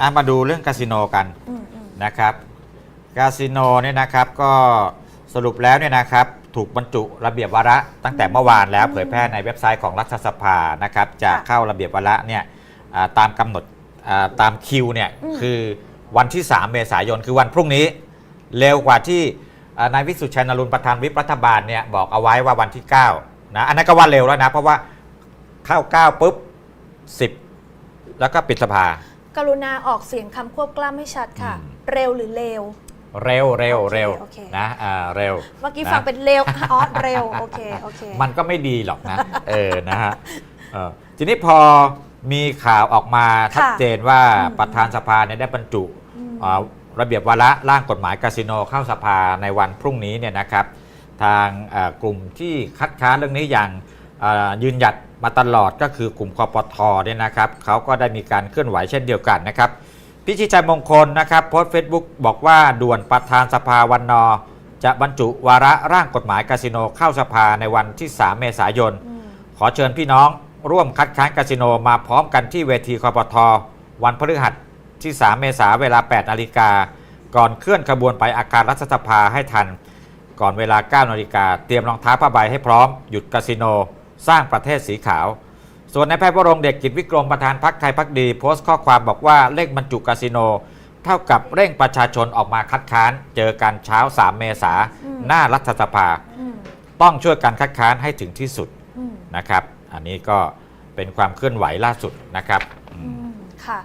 อะมาดูเรื่องคาสิโนกันอืมอืมนะครับคาสิโนเนี่ยนะครับก็สรุปแล้วเนี่ยนะครับถูกบรรจุระเบียบวาระตั้งแต่เมื่อวานแล้วเผยแพร่ในเว็บไซต์ของรัฐสภานะครับจะเข้าระเบียบวาระเนี่ยอ่าตามกำหนดอ่าตามคิวเนี่ยคือวันที่ 3 เมษายนคือวันพรุ่งนี้ เร็วกว่าที่อ่านายวิสุทธิ์ชัยนรุนประธานวิปรัฐบาลเนี่ยบอกเอาไว้ว่าวันที่9นะอันนั้นก็ว่าเร็วแล้วนะเพราะว่าเข้า9ปุ๊บ10 แล้วก็ปิดสภา กรุณาออกเสียงคำควบกล้ำให้ชัดค่ะ อืม เร็วหรือเลว เร็วเร็วโอเคเร็วโอเค นะอ่าเร็ว เมื่อกี้นะฟังเป็นเร็วอ๋อเร็วโอเคโอเค มันก็ไม่ดีหรอกนะ เออนะฮะเออทีนี้พอมีข่าวออกมาชัดเจนว่าอืม ประธานสภาเนี่ยได้บรรจุอืม อ่าระเบียบวาระร่างกฎหมายคาสิโนเข้าสภาในวันพรุ่งนี้เนี่ยนะครับ ทางเอ่อกลุ่มที่คัดค้านเรื่องนี้อย่างเอ่อ ยืนหยัดมาตลอดก็คือกลุ่มคอปทเนี่ยนะครับเขาก็ได้มีการเคลื่อนไหวเช่นเดียวกันนะครับพิชิตชัยมงคลนะครับโพสต์เฟซบุ๊กบอกว่าด่วนประธานสภาวันนอ จะบรรจุวาระร่างกฎหมายคาสิโนเข้าสภาในวันที่ 3 เมษายนอืมขอเชิญพี่น้องร่วมคัดค้านคาสิโนมาพร้อมกันที่เวทีคอปทวันพฤหัสที่ 3 เมษายนเวลา 8 นาฬิกา ก่อนเคลื่อนขบวนไปอาคารรัฐสภาให้ทัน ก่อนเวลา 9 นาฬิกา เตรียมรองเท้าผ้าใบให้พร้อม หยุดคาสิโน สร้างประเทศสีขาว ส่วนนายแพทย์วรงค์เดชกิจวิกรมประธานพักไทยพักดี โพสต์ข้อความบอกว่าเร่งบรรจุคาสิโน เท่ากับเร่งประชาชนออกมาคัดค้าน เจอกันเช้า 3 เมษาอืมหน้ารัฐสภาอืมต้องช่วยกันคัดค้านให้ถึงที่สุดอืมนะครับ อันนี้ก็เป็นความเคลื่อนไหวล่าสุดนะครับอือืมมค่ะ